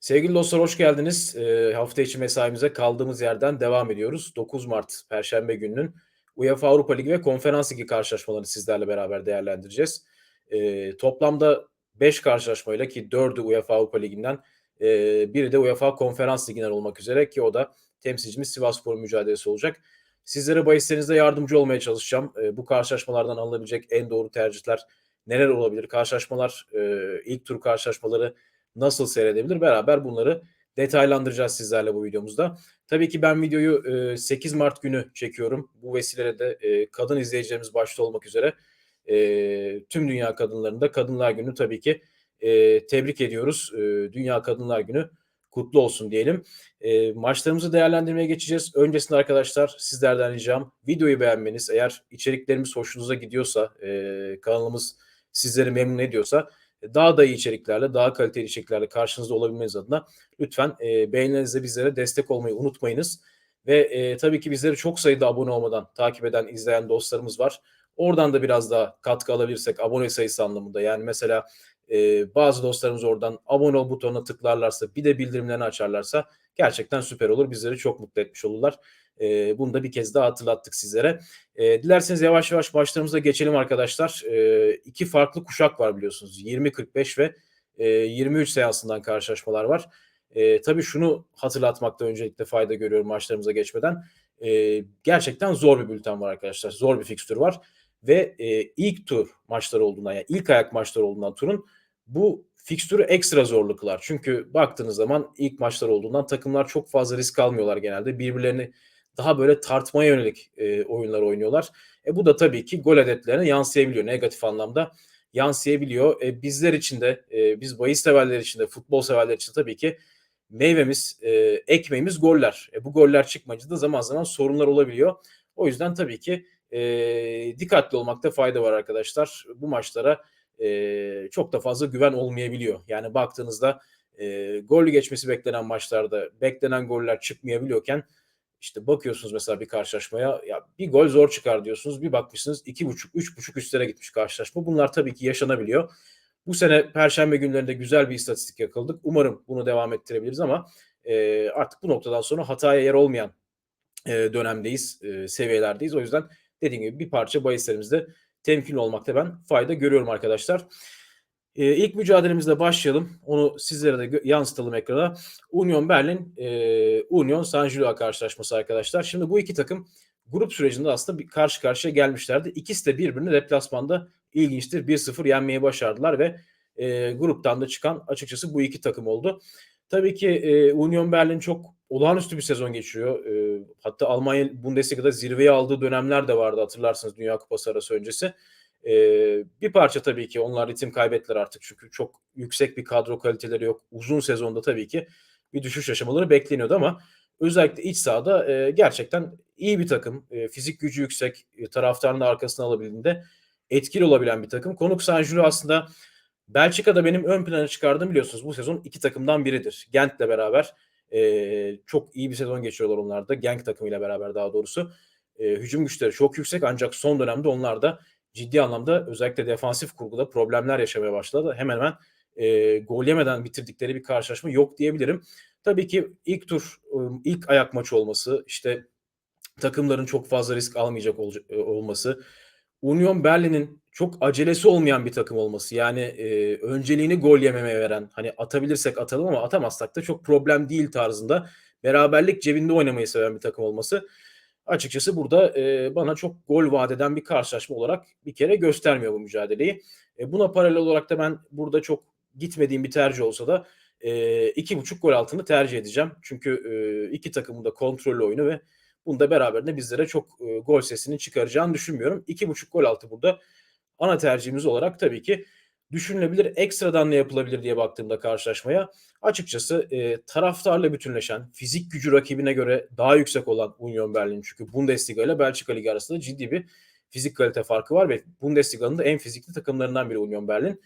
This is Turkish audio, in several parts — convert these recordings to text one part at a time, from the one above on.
Sevgili dostlar hoş geldiniz. Eee, hafta içi mesaimize kaldığımız yerden devam ediyoruz. 9 Mart Perşembe gününün UEFA Avrupa Ligi ve Konferans Ligi karşılaşmalarını sizlerle beraber değerlendireceğiz. Eee, toplamda 5 karşılaşmayla ki 4'ü UEFA Avrupa Ligi'nden, eee, biri de UEFA Konferans Ligi'nden olmak üzere ki o da temsilcimiz Sivasspor mücadelesi olacak. Sizlere bahislerinizde yardımcı olmaya çalışacağım. Eee, bu karşılaşmalardan alınabilecek en doğru tercihler neler olabilir? Karşılaşmalar, eee, ilk tur karşılaşmaları nasıl seyredebilir? Beraber bunları detaylandıracağız sizlerle bu videomuzda. Tabii ki ben videoyu e, 8 Mart günü çekiyorum. Bu vesileyle de e, kadın izleyicilerimiz başta olmak üzere e, tüm dünya kadınlarında Kadınlar Günü tabii ki e, tebrik ediyoruz. E, dünya Kadınlar Günü kutlu olsun diyelim. E, maçlarımızı değerlendirmeye geçeceğiz. Öncesinde arkadaşlar sizlerden ricam videoyu beğenmeniz. Eğer içeriklerimiz hoşunuza gidiyorsa, e, kanalımız sizleri memnun ediyorsa daha da iyi içeriklerle, daha kaliteli içeriklerle karşınızda olabilmeniz adına lütfen e, beğenilerinizle bizlere destek olmayı unutmayınız. Ve e, tabii ki bizleri çok sayıda abone olmadan takip eden, izleyen dostlarımız var. Oradan da biraz daha katkı alabilirsek abone sayısı anlamında. Yani mesela e, bazı dostlarımız oradan abone ol butonuna tıklarlarsa bir de bildirimlerini açarlarsa gerçekten süper olur. Bizleri çok mutlu etmiş olurlar. E, bunu da bir kez daha hatırlattık sizlere. E, dilerseniz yavaş yavaş başlarımıza geçelim arkadaşlar. E, iki farklı kuşak var biliyorsunuz. 20-45 ve e, 23 seansından karşılaşmalar var. E, tabii şunu hatırlatmakta öncelikle fayda görüyorum maçlarımıza geçmeden. E, gerçekten zor bir bülten var arkadaşlar. Zor bir fikstür var. Ve e, ilk tur maçları olduğundan yani ilk ayak maçları olduğundan turun bu fikstürü ekstra zorlu kılar. Çünkü baktığınız zaman ilk maçlar olduğundan takımlar çok fazla risk almıyorlar genelde. Birbirlerini daha böyle tartmaya yönelik e, oyunlar oynuyorlar. E, bu da tabii ki gol adetlerine yansıyabiliyor. Negatif anlamda yansıyabiliyor. E, bizler için de, e, biz bahis severler için de, futbol severler için tabii ki meyvemiz, e, ekmeğimiz goller. E, bu goller çıkmayınca da zaman zaman sorunlar olabiliyor. O yüzden tabii ki e, dikkatli olmakta fayda var arkadaşlar. Bu maçlara e, çok da fazla güven olmayabiliyor. Yani baktığınızda e, gol geçmesi beklenen maçlarda beklenen goller çıkmayabiliyorken işte bakıyorsunuz mesela bir karşılaşmaya ya bir gol zor çıkar diyorsunuz. Bir bakmışsınız iki buçuk, üç buçuk üstlere gitmiş karşılaşma. Bunlar tabii ki yaşanabiliyor. Bu sene Perşembe günlerinde güzel bir istatistik yakaladık. Umarım bunu devam ettirebiliriz ama e, artık bu noktadan sonra hataya yer olmayan e, dönemdeyiz, e, seviyelerdeyiz. O yüzden dediğim gibi bir parça bahislerimizde temkinli olmakta ben fayda görüyorum arkadaşlar. E, ilk mücadelemizle başlayalım. Onu sizlere de yansıtalım ekrana. Union Berlin, e, Union San Gilloa karşılaşması arkadaşlar. Şimdi bu iki takım grup sürecinde aslında bir karşı karşıya gelmişlerdi. İkisi de birbirini deplasmanda ilginçtir 1-0 yenmeyi başardılar ve e, gruptan da çıkan açıkçası bu iki takım oldu. Tabii ki e, Union Berlin çok olağanüstü bir sezon geçiriyor. E, hatta Almanya Bundesliga'da zirveyi aldığı dönemler de vardı hatırlarsınız Dünya Kupası arası öncesi. E, bir parça tabii ki onlar ritim kaybettiler artık çünkü çok yüksek bir kadro kaliteleri yok. Uzun sezonda tabii ki bir düşüş yaşamaları bekleniyordu ama özellikle iç sahada e, gerçekten iyi bir takım. E, fizik gücü yüksek, e, taraftarın da arkasına alabildiğinde etkili olabilen bir takım. Konuk San Giro aslında Belçika'da benim ön plana çıkardığım biliyorsunuz bu sezon iki takımdan biridir. Gent'le beraber e, çok iyi bir sezon geçiriyorlar onlar da. Genk takımıyla beraber daha doğrusu. E, hücum güçleri çok yüksek ancak son dönemde onlar da ciddi anlamda özellikle defansif kurguda problemler yaşamaya başladı. Hemen hemen e, gol yemeden bitirdikleri bir karşılaşma yok diyebilirim. Tabii ki ilk tur, ilk ayak maçı olması, işte takımların çok fazla risk almayacak ol, olması, Union Berlin'in çok acelesi olmayan bir takım olması. Yani e, önceliğini gol yememeye veren, hani atabilirsek atalım ama atamazsak da çok problem değil tarzında beraberlik cebinde oynamayı seven bir takım olması açıkçası burada e, bana çok gol vaat eden bir karşılaşma olarak bir kere göstermiyor bu mücadeleyi. E, buna paralel olarak da ben burada çok gitmediğim bir tercih olsa da e, iki buçuk gol altını tercih edeceğim. Çünkü e, iki takımın da kontrollü oyunu ve bunda beraberinde bizlere çok e, gol sesini çıkaracağını düşünmüyorum. İki buçuk gol altı burada ana tercihimiz olarak tabii ki düşünülebilir. Ekstradan ne yapılabilir diye baktığımda karşılaşmaya açıkçası e, taraftarla bütünleşen, fizik gücü rakibine göre daha yüksek olan Union Berlin çünkü Bundesliga ile Belçika Ligi arasında ciddi bir fizik kalite farkı var ve Bundesliga'nın da en fizikli takımlarından biri Union Berlin.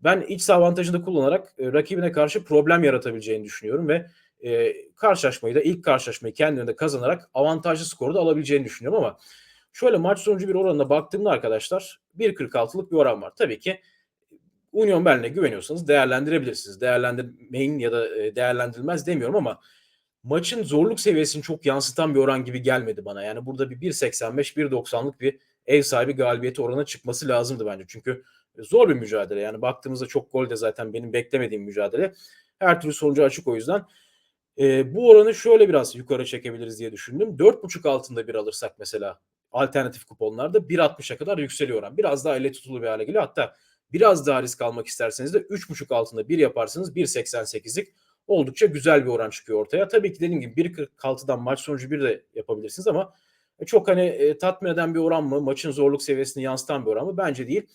Ben iç avantajını kullanarak e, rakibine karşı problem yaratabileceğini düşünüyorum ve e, karşılaşmayı da ilk karşılaşmayı kendinde kazanarak avantajlı skoru da alabileceğini düşünüyorum ama şöyle maç sonucu bir oranına baktığımda arkadaşlar 1.46'lık bir oran var. Tabii ki Union Berlin'e güveniyorsanız değerlendirebilirsiniz. Değerlendirmeyin ya da e, değerlendirilmez demiyorum ama maçın zorluk seviyesini çok yansıtan bir oran gibi gelmedi bana. Yani burada bir 1.85 1.90'lık bir ev sahibi galibiyeti oranı çıkması lazımdı bence. Çünkü zor bir mücadele. Yani baktığımızda çok gol de zaten benim beklemediğim mücadele. Her türlü sonucu açık o yüzden. E, bu oranı şöyle biraz yukarı çekebiliriz diye düşündüm. 4.5 altında bir alırsak mesela alternatif kuponlarda 1.60'a kadar yükseliyor oran. Biraz daha elle tutulu bir hale geliyor. Hatta biraz daha risk almak isterseniz de 3.5 altında bir yaparsınız 1.88'lik oldukça güzel bir oran çıkıyor ortaya. Tabii ki dediğim gibi 1.46'dan maç sonucu bir de yapabilirsiniz ama çok hani e, tatmin eden bir oran mı? Maçın zorluk seviyesini yansıtan bir oran mı? Bence değil.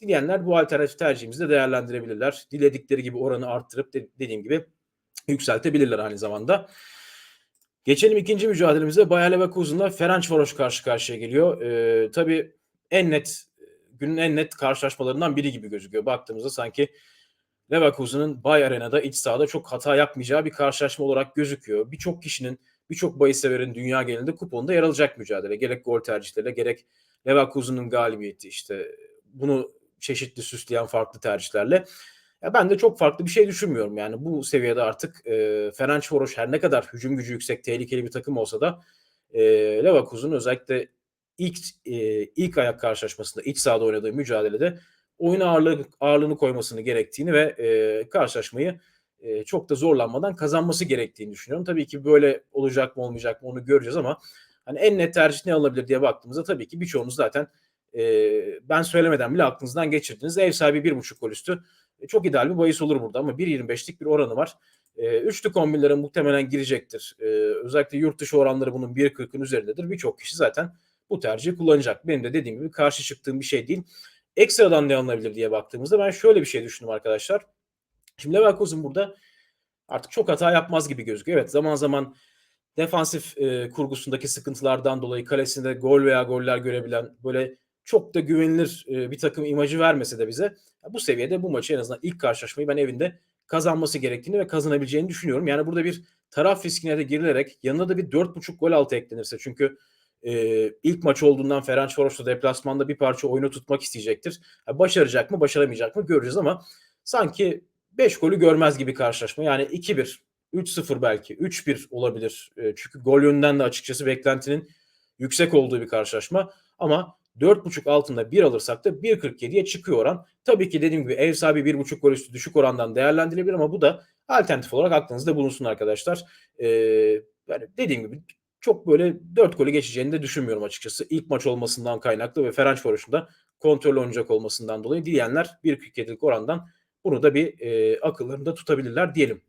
Dileyenler bu alternatif tercihimizi de değerlendirebilirler. Diledikleri gibi oranı arttırıp de, dediğim gibi yükseltebilirler aynı zamanda. Geçelim ikinci mücadelemize. Bayer Leverkusen'la Ferencvaros karşı karşıya geliyor. Ee, tabii en net günün en net karşılaşmalarından biri gibi gözüküyor. Baktığımızda sanki Leverkusen'ın Bay Arena'da iç sahada çok hata yapmayacağı bir karşılaşma olarak gözüküyor. Birçok kişinin, birçok bahis severin dünya genelinde kuponda yer alacak mücadele. Gerek gol tercihleriyle gerek Leverkusen'ın galibiyeti işte bunu çeşitli süsleyen farklı tercihlerle. Ya ben de çok farklı bir şey düşünmüyorum. Yani bu seviyede artık e, Ferencvaros her ne kadar hücum gücü yüksek, tehlikeli bir takım olsa da e, Leverkusen özellikle ilk e, ilk ayak karşılaşmasında iç sahada oynadığı mücadelede oyun ağırlığı, ağırlığını koymasını gerektiğini ve e, karşılaşmayı e, çok da zorlanmadan kazanması gerektiğini düşünüyorum. Tabii ki böyle olacak mı olmayacak mı onu göreceğiz ama hani en net tercih ne alabilir diye baktığımızda tabii ki birçoğunuz zaten e, ben söylemeden bile aklınızdan geçirdiniz. Ev sahibi bir buçuk gol üstü e, çok ideal bir bahis olur burada ama 1.25'lik bir oranı var. E, üçlü kombinlere muhtemelen girecektir. E, özellikle yurt dışı oranları bunun 1.40'ın üzerindedir. Birçok kişi zaten bu tercihi kullanacak. Benim de dediğim gibi karşı çıktığım bir şey değil. Ekstradan ne alınabilir diye baktığımızda ben şöyle bir şey düşündüm arkadaşlar. Şimdi Leverkusen burada artık çok hata yapmaz gibi gözüküyor. Evet zaman zaman defansif e, kurgusundaki sıkıntılardan dolayı kalesinde gol veya goller görebilen böyle çok da güvenilir e, bir takım imajı vermese de bize bu seviyede bu maçı en azından ilk karşılaşmayı ben evinde kazanması gerektiğini ve kazanabileceğini düşünüyorum. Yani burada bir taraf riskine de girilerek yanına da bir 4.5 gol altı eklenirse çünkü e, ilk maç olduğundan Ferencvaros'ta deplasmanda bir parça oyunu tutmak isteyecektir. Yani başaracak mı başaramayacak mı göreceğiz ama sanki 5 golü görmez gibi karşılaşma. Yani 2-1, 3-0 belki, 3-1 olabilir. E, çünkü gol yönünden de açıkçası beklentinin yüksek olduğu bir karşılaşma. Ama 4.5 altında 1 alırsak da 1.47'ye çıkıyor oran. Tabii ki dediğim gibi ev sahibi 1.5 gol üstü düşük orandan değerlendirilebilir ama bu da alternatif olarak aklınızda bulunsun arkadaşlar. Ee, yani dediğim gibi çok böyle 4 golü geçeceğini de düşünmüyorum açıkçası. İlk maç olmasından kaynaklı ve Ferencvaros'un da kontrol oynayacak olmasından dolayı dileyenler 1.47'lik orandan bunu da bir e, akıllarında tutabilirler diyelim.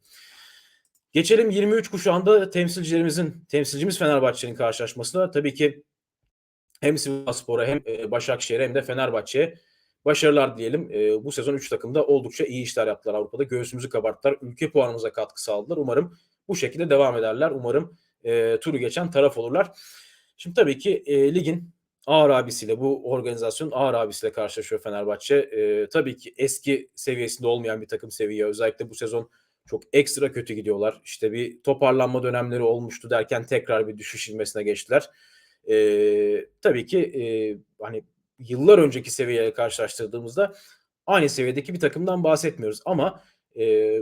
Geçelim 23 kuşağında temsilcilerimizin, temsilcimiz Fenerbahçe'nin karşılaşmasına. Tabii ki hem Sivasspor'a hem e, Başakşehir'e hem de Fenerbahçe'ye başarılar diyelim. E, bu sezon 3 takımda oldukça iyi işler yaptılar Avrupa'da. Göğsümüzü kabarttılar. Ülke puanımıza katkı sağladılar. Umarım bu şekilde devam ederler. Umarım e, turu geçen taraf olurlar. Şimdi tabii ki e, ligin ağır abisiyle bu organizasyon ağır abisiyle karşılaşıyor Fenerbahçe. E, tabii ki eski seviyesinde olmayan bir takım seviye. Özellikle bu sezon çok ekstra kötü gidiyorlar. İşte bir toparlanma dönemleri olmuştu derken tekrar bir düşüş ilmesine geçtiler. E, tabii ki e, hani yıllar önceki seviyeyle karşılaştırdığımızda aynı seviyedeki bir takımdan bahsetmiyoruz. Ama e,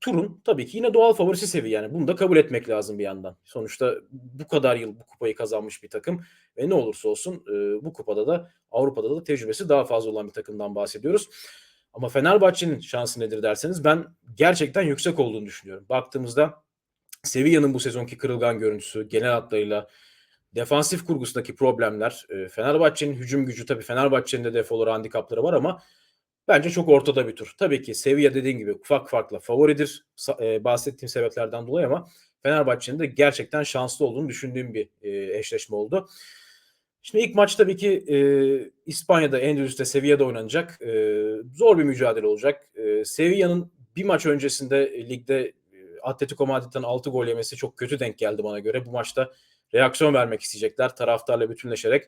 turun tabii ki yine doğal favorisi seviye yani bunu da kabul etmek lazım bir yandan. Sonuçta bu kadar yıl bu kupayı kazanmış bir takım ve ne olursa olsun e, bu kupada da Avrupa'da da tecrübesi daha fazla olan bir takımdan bahsediyoruz. Ama Fenerbahçe'nin şansı nedir derseniz ben gerçekten yüksek olduğunu düşünüyorum. Baktığımızda Sevilla'nın bu sezonki kırılgan görüntüsü genel hatlarıyla defansif kurgusundaki problemler, e, Fenerbahçe'nin hücum gücü tabii Fenerbahçe'nin de defoları, handikapları var ama bence çok ortada bir tur. Tabii ki Sevilla dediğim gibi ufak farkla favoridir e, bahsettiğim sebeplerden dolayı ama Fenerbahçe'nin de gerçekten şanslı olduğunu düşündüğüm bir e, eşleşme oldu. Şimdi ilk maç tabii ki e, İspanya'da Endülüs'te Sevilla'da oynanacak. E, zor bir mücadele olacak. E, Sevilla'nın bir maç öncesinde ligde Atletico Madrid'den 6 gol yemesi çok kötü denk geldi bana göre. Bu maçta reaksiyon vermek isteyecekler. Taraftarla bütünleşerek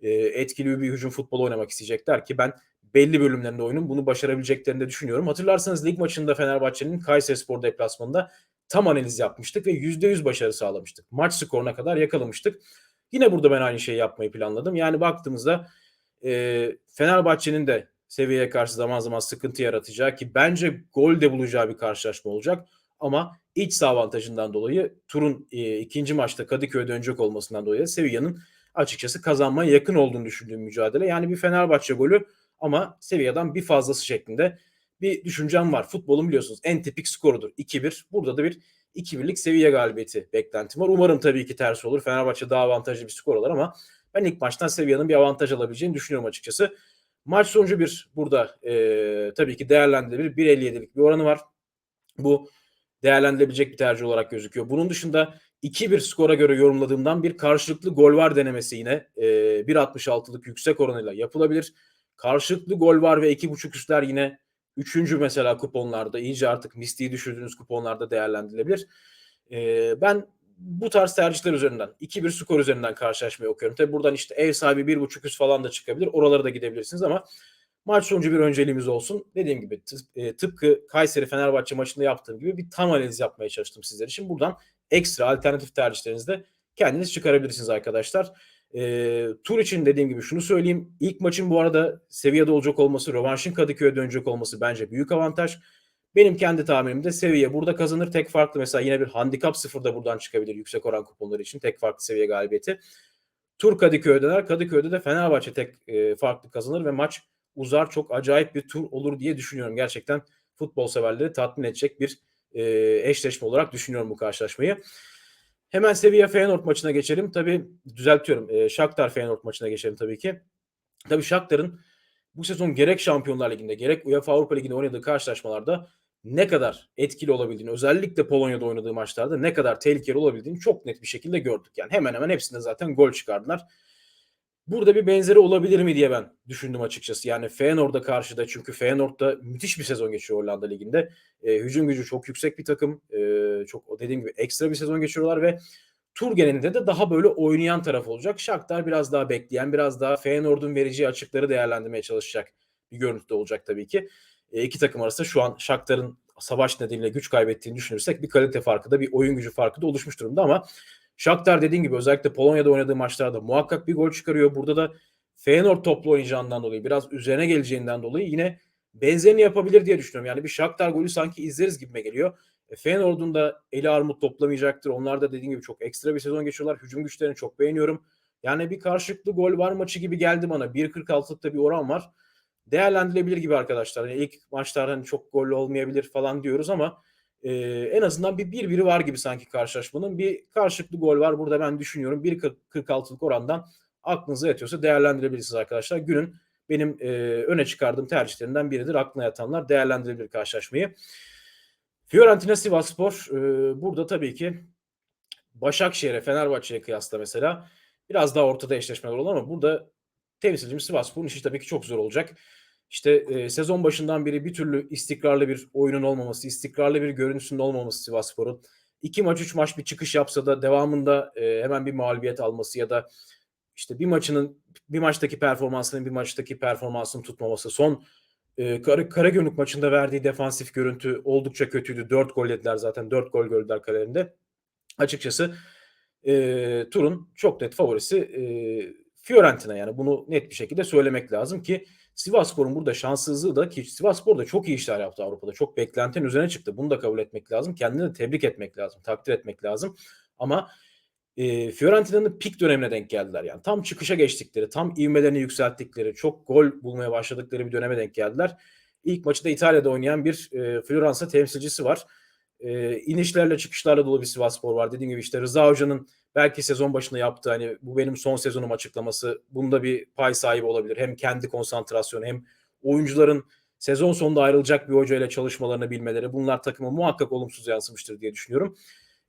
e, etkili bir hücum futbolu oynamak isteyecekler ki ben belli bölümlerinde oyunun bunu başarabileceklerini de düşünüyorum. Hatırlarsanız lig maçında Fenerbahçe'nin Kayserispor deplasmanında tam analiz yapmıştık ve %100 başarı sağlamıştık. Maç skoruna kadar yakalamıştık. Yine burada ben aynı şeyi yapmayı planladım. Yani baktığımızda e, Fenerbahçe'nin de Sevilla'ya karşı zaman zaman sıkıntı yaratacağı ki bence gol de bulacağı bir karşılaşma olacak. Ama iç saha avantajından dolayı turun e, ikinci maçta Kadıköy'de dönecek olmasından dolayı Sevilla'nın açıkçası kazanmaya yakın olduğunu düşündüğüm mücadele. Yani bir Fenerbahçe golü ama Sevilla'dan bir fazlası şeklinde bir düşüncem var. Futbolun biliyorsunuz en tipik skorudur 2-1. Burada da bir 2-1'lik Sevilla galibiyeti beklentim var. Umarım tabii ki tersi olur. Fenerbahçe daha avantajlı bir skor alır ama ben ilk maçtan Sevilla'nın bir avantaj alabileceğini düşünüyorum açıkçası. Maç sonucu bir burada e, tabii ki değerlendirilebilir. 1.57'lik bir oranı var. Bu değerlendirilebilecek bir tercih olarak gözüküyor. Bunun dışında 2-1 skora göre yorumladığımdan bir karşılıklı gol var denemesi yine e, 1.66'lık yüksek oranıyla yapılabilir. Karşılıklı gol var ve 2.5 üstler yine Üçüncü mesela kuponlarda iyice artık mistiği düşürdüğünüz kuponlarda değerlendirilebilir. E, ben bu tarz tercihler üzerinden 2-1 skor üzerinden karşılaşmayı okuyorum. Tabi buradan işte ev sahibi 1.5 üst falan da çıkabilir. Oralara da gidebilirsiniz ama maç sonucu bir önceliğimiz olsun. Dediğim gibi e, tıpkı Kayseri Fenerbahçe maçında yaptığım gibi bir tam analiz yapmaya çalıştım sizler için. Buradan ekstra alternatif tercihlerinizde kendiniz çıkarabilirsiniz arkadaşlar. E, tur için dediğim gibi şunu söyleyeyim. İlk maçın bu arada seviyede olacak olması, rövanşın Kadıköy'e dönecek olması bence büyük avantaj. Benim kendi tahminimde seviye burada kazanır. Tek farklı mesela yine bir handikap sıfırda buradan çıkabilir yüksek oran kuponları için. Tek farklı seviye galibiyeti. Tur Kadıköy'e döner. Kadıköy'de de Fenerbahçe tek e, farklı kazanır ve maç uzar. Çok acayip bir tur olur diye düşünüyorum. Gerçekten futbol severleri tatmin edecek bir e, eşleşme olarak düşünüyorum bu karşılaşmayı. Hemen Sevilla Feyenoord maçına geçelim. Tabii düzeltiyorum. E, Shakhtar Feyenoord maçına geçelim tabii ki. Tabii Shakhtar'ın bu sezon gerek Şampiyonlar Ligi'nde gerek UEFA Avrupa Ligi'nde oynadığı karşılaşmalarda ne kadar etkili olabildiğini, özellikle Polonya'da oynadığı maçlarda ne kadar tehlikeli olabildiğini çok net bir şekilde gördük. Yani hemen hemen hepsinde zaten gol çıkardılar. Burada bir benzeri olabilir mi diye ben düşündüm açıkçası. Yani Feyenoord'a karşı da çünkü Feyenoord'da müthiş bir sezon geçiyor Hollanda Ligi'nde. E, hücum gücü çok yüksek bir takım. E, çok dediğim gibi ekstra bir sezon geçiriyorlar ve tur genelinde de daha böyle oynayan taraf olacak. Shakhtar biraz daha bekleyen, biraz daha Feyenoord'un vereceği açıkları değerlendirmeye çalışacak bir görüntüde olacak tabii ki. E, iki takım arasında şu an Shakhtar'ın savaş nedeniyle güç kaybettiğini düşünürsek bir kalite farkı da bir oyun gücü farkı da oluşmuş durumda ama Shakhtar dediğin gibi özellikle Polonya'da oynadığı maçlarda muhakkak bir gol çıkarıyor. Burada da Feyenoord toplu oynayacağından dolayı biraz üzerine geleceğinden dolayı yine benzerini yapabilir diye düşünüyorum. Yani bir Shakhtar golü sanki izleriz gibime geliyor. E, Feyenoord'un da eli armut toplamayacaktır. Onlar da dediğim gibi çok ekstra bir sezon geçiyorlar. Hücum güçlerini çok beğeniyorum. Yani bir karşılıklı gol var maçı gibi geldi bana. 1.46'lıkta bir oran var. Değerlendirilebilir gibi arkadaşlar. Yani ilk maçlarda hani çok gol olmayabilir falan diyoruz ama e, en azından bir bir biri var gibi sanki karşılaşmanın. Bir karşılıklı gol var burada ben düşünüyorum. 1.46'lık orandan aklınıza yatıyorsa değerlendirebilirsiniz arkadaşlar. Günün benim e, öne çıkardığım tercihlerinden biridir. Aklına yatanlar değerlendirebilir karşılaşmayı. Fiorentina Sivasspor e, burada tabii ki Başakşehir'e, Fenerbahçe'ye kıyasla mesela biraz daha ortada eşleşmeler olur ama burada temsilcimiz Sivasspor'un işi tabii ki çok zor olacak. İşte e, sezon başından beri bir türlü istikrarlı bir oyunun olmaması, istikrarlı bir görüntüsünün olmaması Sivasspor'un. İki maç, üç maç bir çıkış yapsa da devamında e, hemen bir mağlubiyet alması ya da işte bir maçının bir maçtaki performansının bir maçtaki performansını tutmaması. Son e, Kara, Karagümrük maçında verdiği defansif görüntü oldukça kötüydü. Dört gol yediler zaten. Dört gol gördüler kalelerinde. Açıkçası e, turun çok net favorisi e, Fiorentina yani bunu net bir şekilde söylemek lazım ki Sivasspor'un burada şanssızlığı da ki Sivasspor da çok iyi işler yaptı Avrupa'da. Çok beklentinin üzerine çıktı. Bunu da kabul etmek lazım. Kendini de tebrik etmek lazım. Takdir etmek lazım. Ama e, Fiorentina'nın pik dönemine denk geldiler. Yani tam çıkışa geçtikleri, tam ivmelerini yükselttikleri, çok gol bulmaya başladıkları bir döneme denk geldiler. İlk maçı da İtalya'da oynayan bir e, Floransa temsilcisi var. E, inişlerle çıkışlarla dolu bir Sivasspor var. Dediğim gibi işte Rıza Hoca'nın belki sezon başında yaptığı hani bu benim son sezonum açıklaması bunda bir pay sahibi olabilir. Hem kendi konsantrasyonu hem oyuncuların sezon sonunda ayrılacak bir hocayla çalışmalarını bilmeleri bunlar takıma muhakkak olumsuz yansımıştır diye düşünüyorum.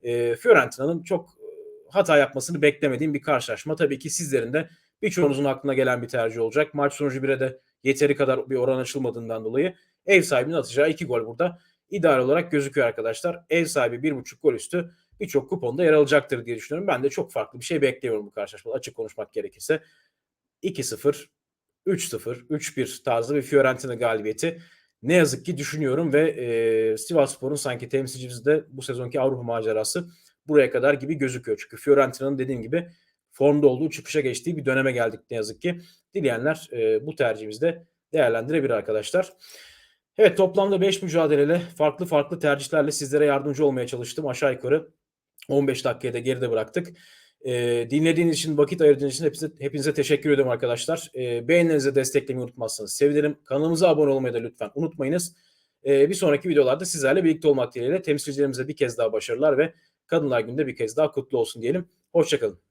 E, Fiorentina'nın çok hata yapmasını beklemediğim bir karşılaşma. Tabii ki sizlerin de birçoğunuzun aklına gelen bir tercih olacak. Maç sonucu bire de yeteri kadar bir oran açılmadığından dolayı ev sahibinin atacağı iki gol burada ideal olarak gözüküyor arkadaşlar. Ev sahibi bir buçuk gol üstü birçok kuponda yer alacaktır diye düşünüyorum. Ben de çok farklı bir şey bekliyorum bu karşılaşmada açık konuşmak gerekirse. 2-0, 3-0, 3-1 tarzı bir Fiorentina galibiyeti ne yazık ki düşünüyorum ve e, Sivasspor'un sanki temsilcimiz de bu sezonki Avrupa macerası buraya kadar gibi gözüküyor. Çünkü Fiorentina'nın dediğim gibi formda olduğu çıkışa geçtiği bir döneme geldik ne yazık ki. Dileyenler e, bu tercihimizde değerlendirebilir arkadaşlar. Evet toplamda 5 mücadeleyle farklı farklı tercihlerle sizlere yardımcı olmaya çalıştım. Aşağı yukarı 15 dakikaya da geride bıraktık. Ee, dinlediğiniz için, vakit ayırdığınız için hepinize, hepinize teşekkür ederim arkadaşlar. Ee, beğenilerinizi desteklemeyi unutmazsanız sevinirim. Kanalımıza abone olmayı da lütfen unutmayınız. Ee, bir sonraki videolarda sizlerle birlikte olmak dileğiyle temsilcilerimize bir kez daha başarılar ve Kadınlar Günü'nde bir kez daha kutlu olsun diyelim. Hoşçakalın.